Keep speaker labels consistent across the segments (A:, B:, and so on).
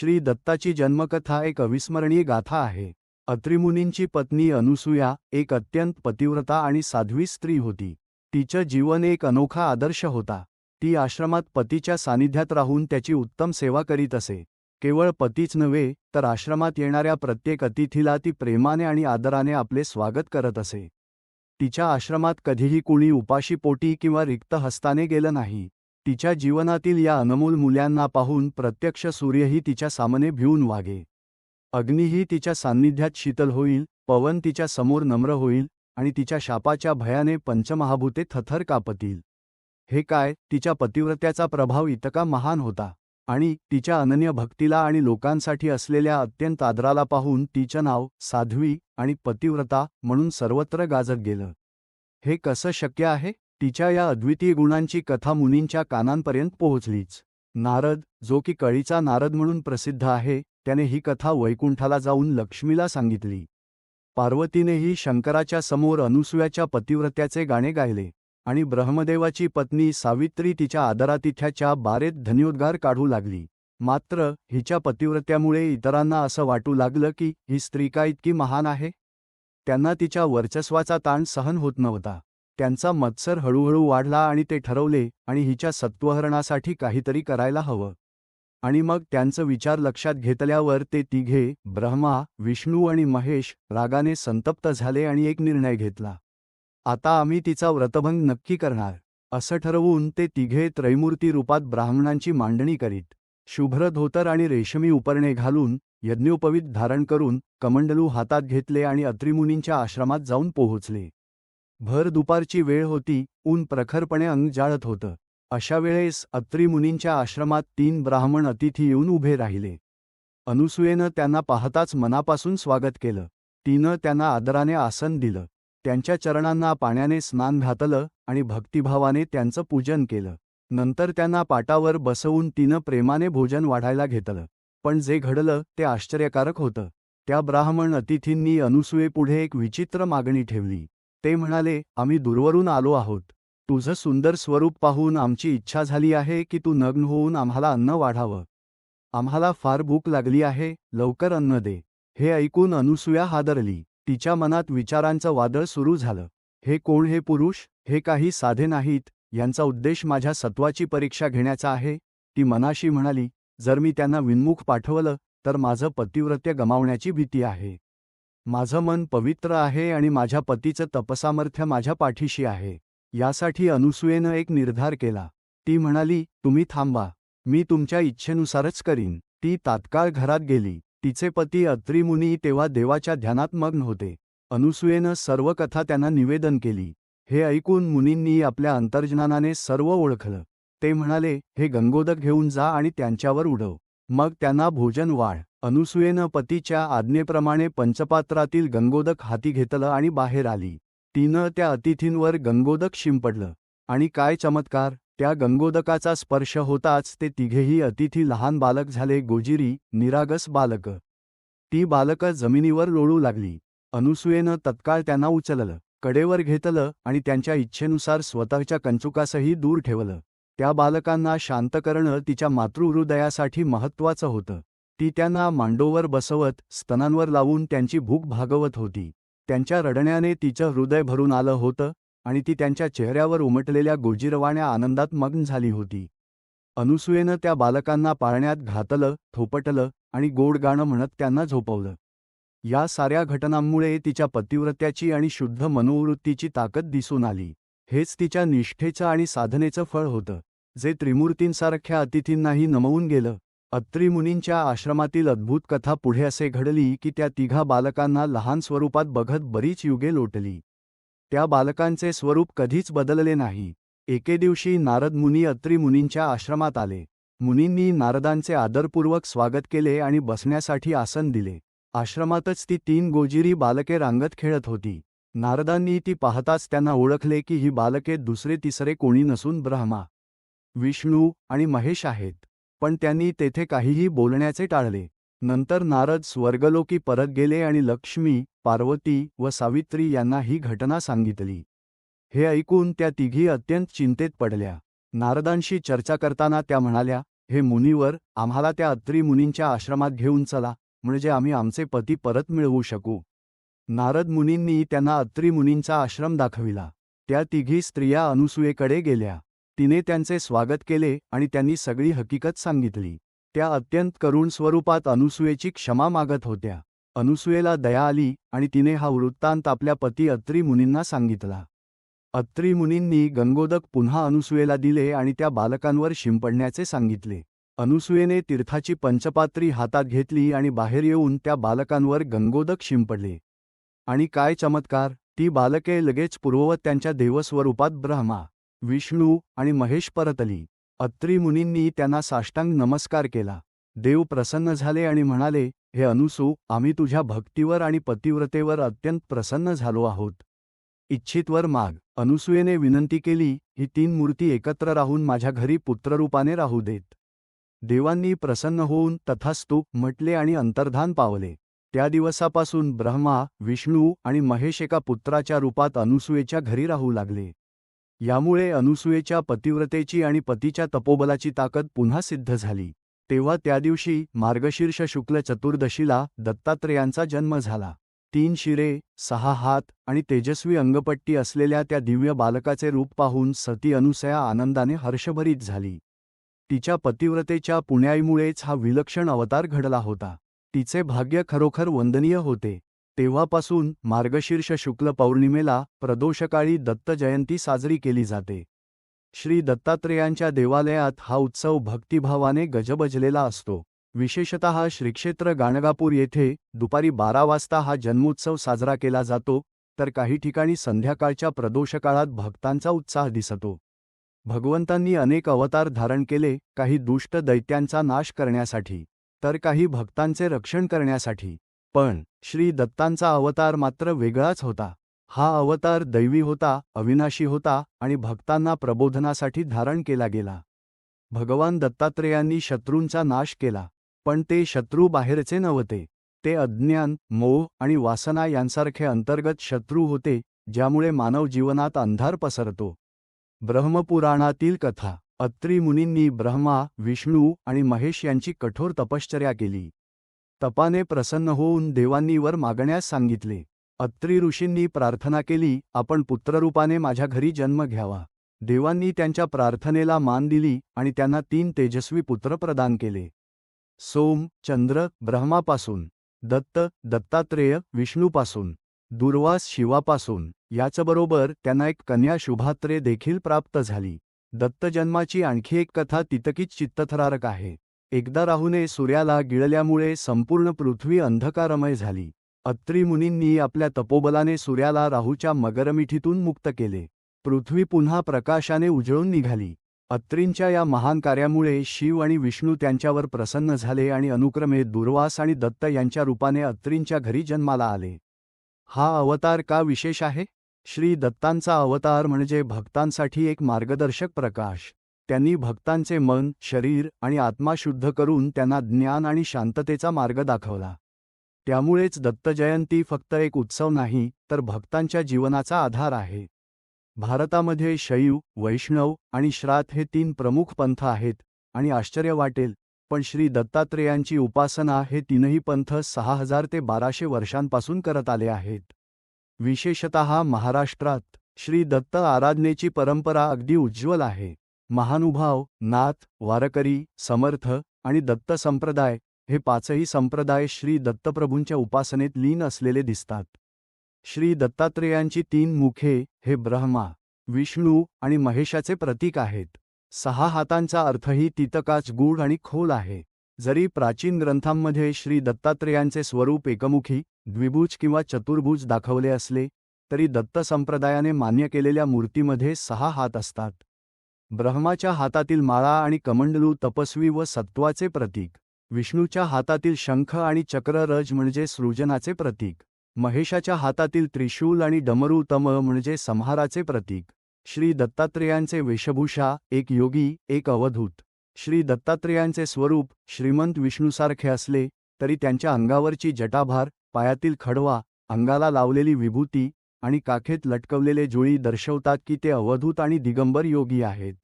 A: श्री दत्ताची जन्मकथा एक अविस्मरणीय गाथा आहे. अत्रिमुनींची पत्नी अनुसूया एक अत्यंत पतिव्रता आणि साध्वी स्त्री होती. तिचं जीवन एक अनोखा आदर्श होता. ती आश्रमात पतीच्या सानिध्यात राहून त्याची उत्तम सेवा करीत असे. केवळ पतीच नव्हे तर आश्रमात येणाऱ्या प्रत्येक अतिथीला ती प्रेमाने आणि आदराने आपले स्वागत करत असे. तिच्या आश्रमात कधीही कुणी उपाशीपोटी किंवा रिक्त हस्ताने गेलं नाही. तिच्या जीवनातील या अनमोल मुल्यांना पाहून प्रत्यक्ष सूर्यही तिच्या सामने भिवून वागे अग्नीही तिच्या सान्निध्यात शीतल होईल पवन तिच्या समोर नम्र होईल आणि तिच्या शापाच्या भयाने पंचमहाभूते थथर कापतील. हे काय तिच्या पतिव्रत्याचा प्रभाव इतका महान होता आणि तिच्या अनन्य भक्तीला आणि लोकांसाठी असलेल्या अत्यंत आदराला पाहून तिचं नाव साध्वी आणि पतिव्रता म्हणून सर्वत्र गाजत गेलं. हे कसं शक्य आहे? तिच्या या अद्वितीय गुणांची कथा मुनींच्या कानांपर्यंत पोहोचलीच. नारद जो की कळीचा नारद म्हणून प्रसिद्ध आहे त्याने ही कथा वैकुंठाला जाऊन लक्ष्मीला सांगितली. पार्वतीनेही शंकराच्या समोर अनुसूयाच्या पतिव्रत्याचे गाणे गायले आणि ब्रह्मदेवाची पत्नी सावित्री तिच्या आदरातिथ्याच्या बारेत धन्योद्गार काढू लागली. मात्र हिच्या पतिव्रत्यामुळे इतरांना असं वाटू लागलं की ही स्त्री का इतकी महान आहे? त्यांना तिच्या वर्चस्वाचा ताण सहन होत नव्हता. त्यांचा मत्सर हळूहळू वाढला आणि ते ठरवले आणि हिच्या सत्वहरणासाठी काहीतरी करायला हवं. आणि मग त्यांचं विचार लक्षात घेतल्यावर ते तिघे ब्रह्मा विष्णू आणि महेश रागाने संतप्त झाले आणि एक निर्णय घेतला. आता आम्ही तिचा व्रतभंग नक्की करणार. असं ठरवून ते तिघे त्रैमूर्ती रूपात ब्राह्मणांची मांडणी करीत शुभ्र धोतर आणि रेशमी उपरणे घालून यज्ञोपवीत धारण करून कमंडलू हातात घेतले आणि अत्रिमुनींच्या आश्रमात जाऊन पोहोचले. भर दुपारची वेळ होती ऊन प्रखरपणे अंग जाळत होतं. अशा वेळेस अत्रिमुनींच्या आश्रमात तीन ब्राह्मण अतिथी येऊन उभे राहिले. अनुसूयेनं त्यांना पाहताच मनापासून स्वागत केलं. तिनं त्यांना आदराने आसन दिलं. त्यांच्या चरणांना पाण्याने स्नान घातलं आणि भक्तिभावाने त्यांचं पूजन केलं. नंतर त्यांना पाटावर बसवून तिनं प्रेमाने भोजन वाढायला घेतलं. पण जे घडलं ते आश्चर्यकारक होतं. त्या ब्राह्मण अतिथींनी अनुसूयेपुढे एक विचित्र मागणी ठेवली. ते म्हणाले आम्ही दूरवरून आलो आहोत. तुझं सुंदर स्वरूप पाहून आमची इच्छा झाली आहे की तू नग्न होऊन आम्हाला अन्न वाढावं. आम्हाला फार भूक लागली आहे लवकर अन्न दे. हे ऐकून अनुसूया हादरली. तिच्या मनात विचारांचं वादळ सुरू झालं. हे कोण हे पुरुष? हे काही साधे नाहीत. यांचा उद्देश माझ्या सत्वाची परीक्षा घेण्याचा आहे. ती मनाशी म्हणाली जर मी त्यांना विन्मुख पाठवलं तर माझं पतिव्रत्य गमावण्याची भीती आहे. माझं मन पवित्र आहे आणि माझ्या पतीचं तपसामर्थ्य माझ्या पाठीशी आहे. यासाठी अनुसूयेनं एक निर्धार केला. ती म्हणाली तुम्ही थांबा. मी तुमच्या इच्छेनुसारच करीन. ती तात्काळ घरात गेली. तिचे पती अत्रिमुनी तेव्हा देवाच्या ध्यानात मग्न होते. अनुसूयेनं सर्व कथा त्यांना निवेदन केली. हे ऐकून मुनींनी आपल्या अंतर्ज्ञानाने सर्व ओळखलं. ते म्हणाले हे गंगोदक घेऊन जा आणि त्यांच्यावर उडव. मग त्यांना भोजन वाढ. अनुसूयेनं पतीच्या आज्ञेप्रमाणे पंचपात्रातील गंगोदक हाती घेतलं आणि बाहेर आली. तिनं त्या अतिथींवर गंगोदक शिंपडलं. आणि काय चमत्कार त्या गंगोदकाचा स्पर्श होताच ते तिघेही अतिथी लहान बालक झाले गोजिरी निरागस बालक. ती बालकं जमिनीवर लोळू लागली. अनुसूयेनं तत्काळ त्यांना उचललं कडेवर घेतलं आणि त्यांच्या इच्छेनुसार स्वतःच्या कंचुकासही दूर ठेवलं. त्या बालकांना शांत करणं तिच्या मातृहृदयासाठी महत्त्वाचं होतं. ती त्यांना मांडोवर बसवत स्तनांवर लावून त्यांची भूक भागवत होती. त्यांच्या रडण्याने तिचं हृदय भरून आलं होतं आणि ती त्यांच्या चेहऱ्यावर उमटलेल्या गोजिरवाण्या आनंदात मग्न झाली होती. अनुसूयेनं त्या बालकांना पाळण्यात घातलं थोपटलं आणि गोड गाणं म्हणत त्यांना झोपवलं. या साऱ्या घटनांमुळे तिच्या पतिव्रत्याची आणि शुद्ध मनोवृत्तीची ताकद दिसून आली. हेच तिच्या निष्ठेचं आणि साधनेचं फळ होतं जे त्रिमूर्तींसारख्या अतिथींनाही नमवून गेलं. अत्रिमुनींच्या आश्रमातील अद्भुत कथा पुढे असे घडली की त्या तिघा बालकांना लहान स्वरूपात बघत बरीच युगे लोटली. त्या बालकांचे स्वरूप कधीच बदलले नाही. एके दिवशी नारद मुनी अत्रिमुनींच्या आश्रमात आले. मुनींनी नारदांचे आदरपूर्वक स्वागत केले आणि बसण्यासाठी आसन दिले. आश्रमातच ती तीन गोजिरी बालके रांगत खेळत होती. नारदांनी ती पाहताच त्यांना ओळखले की ही बालके दुसरे तिसरे कोणी नसून ब्रह्मा विष्णू आणि महेश आहेत. पण त्यांनी तेथे काहीही बोलण्याचे टाळले. नंतर नारद स्वर्गलोकी परत गेले आणि लक्ष्मी पार्वती व सावित्री यांना ही घटना सांगितली. हे ऐकून त्या तिघी अत्यंत चिंतेत पडल्या. नारदांशी चर्चा करताना त्या म्हणाल्या हे मुनीवर आम्हाला त्या अत्री मुनींच्या आश्रमात घेऊन चला म्हणजे आम्ही आमचे पती परत मिळवू शकू. नारद मुनींनी त्यांना अत्री मुनींचा आश्रम दाखविला. त्या तिघी स्त्रिया अनुसूयेकडे गेल्या. तिने त्यांचे स्वागत केले आणि त्यांनी सगळी हकीकत सांगितली. त्या अत्यंत करुण स्वरूपात अनुसूयेची क्षमा मागत होत्या. अनुसूयेला दया आली आणि तिने हा वृत्तांत आपल्या पती अत्री मुनींना सांगितला. अत्री मुनींनी गंगोदक पुन्हा अनुसूयेला दिले आणि त्या बालकांवर शिंपडण्याचे सांगितले. अनुसूयेने तीर्थाची पंचपात्री हातात घेतली आणि बाहेर येऊन त्या बालकांवर गंगोदक शिंपडले. आणि काय चमत्कार ती बालके लगेच पूर्ववत त्यांच्या देवस्वरूपात ब्रह्मा विष्णू आणि महेश परतली अत्री मुनींनी त्यांना साष्टांग नमस्कार केला. देव प्रसन्न झाले आणि म्हणाले हे अनुसू आम्ही तुझ्या भक्तीवर आणि पतिव्रतेवर अत्यंत प्रसन्न झालो आहोत. इच्छितवर माग. अनुसूयेने विनंती केली ही तीन मूर्ती एकत्र राहून माझ्या घरी पुत्ररूपाने राहू देत. देवांनी प्रसन्न होऊन तथास्तूप म्हटले आणि अंतर्धान पावले. त्या दिवसापासून ब्रह्मा विष्णू आणि महेश एका पुत्राच्या रूपात अनुसूयेच्या घरी राहू लागले. यामुळे अनुसूयेच्या पतिव्रतेची आणि पतीच्या तपोबलाची ताकद पुन्हा सिद्ध झाली. तेव्हा त्या दिवशी मार्गशीर्ष शुक्ल चतुर्दशीला दत्तात्रेयांचा जन्म झाला. तीन शिरे सहा हात आणि तेजस्वी अंगपट्टी असलेल्या त्या दिव्य बालकाचे रूप पाहून सती अनुसया आनंदाने हर्षभरीत झाली. तिच्या पतिव्रतेच्या पुण्याईमुळेच हा विलक्षण अवतार घडला होता. तिचे भाग्य खरोखर वंदनीय होते. तेव्हापासून मार्गशीर्ष शुक्ल पौर्णिमेला प्रदोषकाळी दत्त जयंती साजरी केली जाते. श्री दत्तात्रेयांच्या देवालयात हा उत्सव भक्तिभावाने गजबजलेला असतो. विशेषतः श्रीक्षेत्र गाणगापूर येथे दुपारी बारा वाजता हा जन्मोत्सव साजरा केला जातो तर काही ठिकाणी संध्याकाळच्या प्रदोषकाळात भक्तांचा उत्साह दिसतो. भगवंतांनी अनेक अवतार धारण केले काही दुष्ट दैत्यांचा नाश करण्यासाठी तर काही भक्तांचे रक्षण करण्यासाठी. पण श्री दत्तांचा अवतार मात्र वेगळाच होता. हा अवतार दैवी होता अविनाशी होता आणि भक्तांना प्रबोधनासाठी धारण केला गेला. भगवान दत्तात्रेयांनी शत्रूंचा नाश केला पण ते शत्रू बाहेरचे नव्हते. ते अज्ञान मोह आणि वासना यांसारखे अंतर्गत शत्रू होते ज्यामुळे मानव जीवनात अंधार पसरतो. ब्रह्मपुराणातील कथा अत्री मुनींनी ब्रह्मा विष्णू आणि महेश यांची कठोर तपश्चर्या केली. तपाने प्रसन्न होऊन देवांनी वर मागण्यास सांगितले. अत्री ऋषींनी प्रार्थना केली आपण पुत्ररूपाने माझ्या घरी जन्म घ्यावा. देवांनी त्यांच्या प्रार्थनेला मान दिली आणि त्यांना तीन तेजस्वी पुत्र प्रदान केले. सोम चंद्र ब्रह्मापासून दत्त दत्तात्रेय विष्णूपासून दुर्वास शिवापासून याचबरोबर त्यांना एक कन्या शुभात्रे देखील प्राप्त झाली. दत्तजन्माची आणखी एक कथा तितकीच चित्तथरारक आहे. एकदा राहूने सूर्याला गिळल्यामुळे संपूर्ण पृथ्वी अंधकारमय झाली. अत्री मुनींनी आपल्या तपोबलाने सूर्याला राहूच्या मगरमिठीतून मुक्त केले. पृथ्वी पुन्हा प्रकाशाने उजळून निघाली. अत्रींच्या या महान कार्यामुळे शिव आणि विष्णू त्यांच्यावर प्रसन्न झाले आणि अनुक्रमे दुर्वास आणि दत्त यांच्या रूपाने अत्रींच्या घरी जन्माला आले. हा अवतार का विशेष आहे? श्री दत्तांचा अवतार म्हणजे भक्तांसाठी एक मार्गदर्शक प्रकाश. त्यांनी भक्तांचे मन शरीर आणि आत्मा शुद्ध करून त्यांना ज्ञान आणि शांततेचा मार्ग दाखवला. त्यामुळेच दत्तजयंती फक्त एक उत्सव नाही तर भक्तांच्या जीवनाचा आधार आहे. भारतामध्ये शैव वैष्णव आणि श्रात हे तीन प्रमुख पंथ आहेत आणि आश्चर्य वाटेल पण श्री दत्तात्रेयांची उपासना हे तीनही पंथ सहा हजार ते बाराशे वर्षांपासून करत आले आहेत. विशेषतः महाराष्ट्रात श्री दत्त आराधनेची परंपरा अगदी उज्ज्वल आहे. महानुभाव नाथ वारकरी समर्थ आणि दत्त संप्रदाय हे पाचही संप्रदाय श्री दत्तप्रभूंच्या उपासनेत लीन असलेले दिसतात. श्री दत्तात्रेयांची तीन मुखे हे ब्रह्मा विष्णू आणि महेशाचे प्रतीक आहेत. सहा हातांचा अर्थही तितकाच गूढ आणि खोल आहे. जरी प्राचीन ग्रंथांमध्ये श्री दत्तात्रेयांचे स्वरूप एकमुखी द्विभुज किंवा चतुर्भुज दाखवले असले तरी दत्त संप्रदायाने मान्य केलेल्या मूर्तीमध्ये सहा हात असतात. ब्रह्माच्या हातातील माळा आणि कमंडलू तपस्वी व सत्वाचे प्रतीक. विष्णूच्या हातातील शंख आणि चक्ररज म्हणजे सृजनाचे प्रतीक. महेशाच्या हातातील त्रिशूल आणि डमरू तम म्हणजे संहाराचे प्रतीक. श्री दत्तात्रेयांचे वेशभूषा एक योगी एक अवधूत. श्री दत्तात्रेयांचे स्वरूप श्रीमंत विष्णूसारखे असले तरी त्यांच्या अंगावरची जटाभार पायातील खडवा अंगाला लावलेली विभूती आणि काखेत लटकवलेले जुळी दर्शवतात की ते अवधूत आणि दिगंबर योगी आहेत.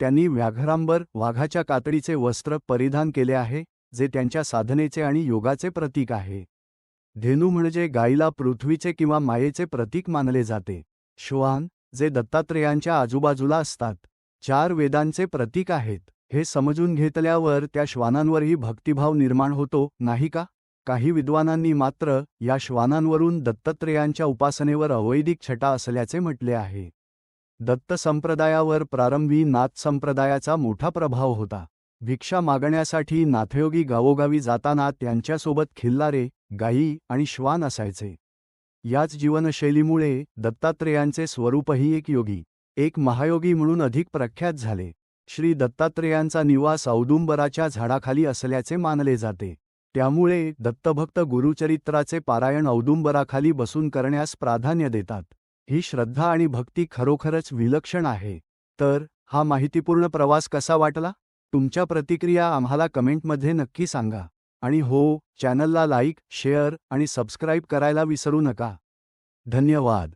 A: त्यांनी व्याघ्रांबर वाघाच्या कातडीचे वस्त्र परिधान केले आहे जे त्यांच्या साधनेचे आणि योगाचे प्रतीक आहे. धेनू म्हणजे गायीला पृथ्वीचे किंवा मायेचे प्रतीक मानले जाते. श्वान जे दत्तात्रेयांच्या आजूबाजूला असतात चार वेदांचे प्रतीक आहेत. हे समजून घेतल्यावर त्या श्वानांवरही भक्तिभाव निर्माण होतो नाही का? काही विद्वानांनी मात्र या श्वानांवरून दत्तात्रेयांच्या उपासनेवर अवैदिक छटा असल्याचे म्हटले आहे. दत्त संप्रदायावर प्रारंभी नाथ संप्रदायाचा मोठा प्रभाव होता. भिक्षा मागण्यासाठी नाथयोगी गावोगावी जाताना त्यांच्यासोबत खिल्लारे गायी आणि श्वान असायचे. याच जीवनशैलीमुळे दत्तात्रेयांचे स्वरूपही एक योगी एक महायोगी म्हणून अधिक प्रख्यात झाले. श्री दत्तात्रेयांचा निवास औदुंबराच्या झाडाखाली असल्याचे मानले जाते. त्यामुळे दत्तभक्त गुरुचरित्राचे पारायण औदुंबराखाली बसून करण्यास प्राधान्य देतात. ही श्रद्धा आणि भक्ती खरोखरच विलक्षण आहे. तर हा माहितीपूर्ण प्रवास कसा वाटला? तुमच्या प्रतिक्रिया आम्हाला कमेंटमध्ये नक्की सांगा. आणि हो चॅनलला लाईक शेअर आणि सबस्क्राईब करायला विसरू नका. धन्यवाद.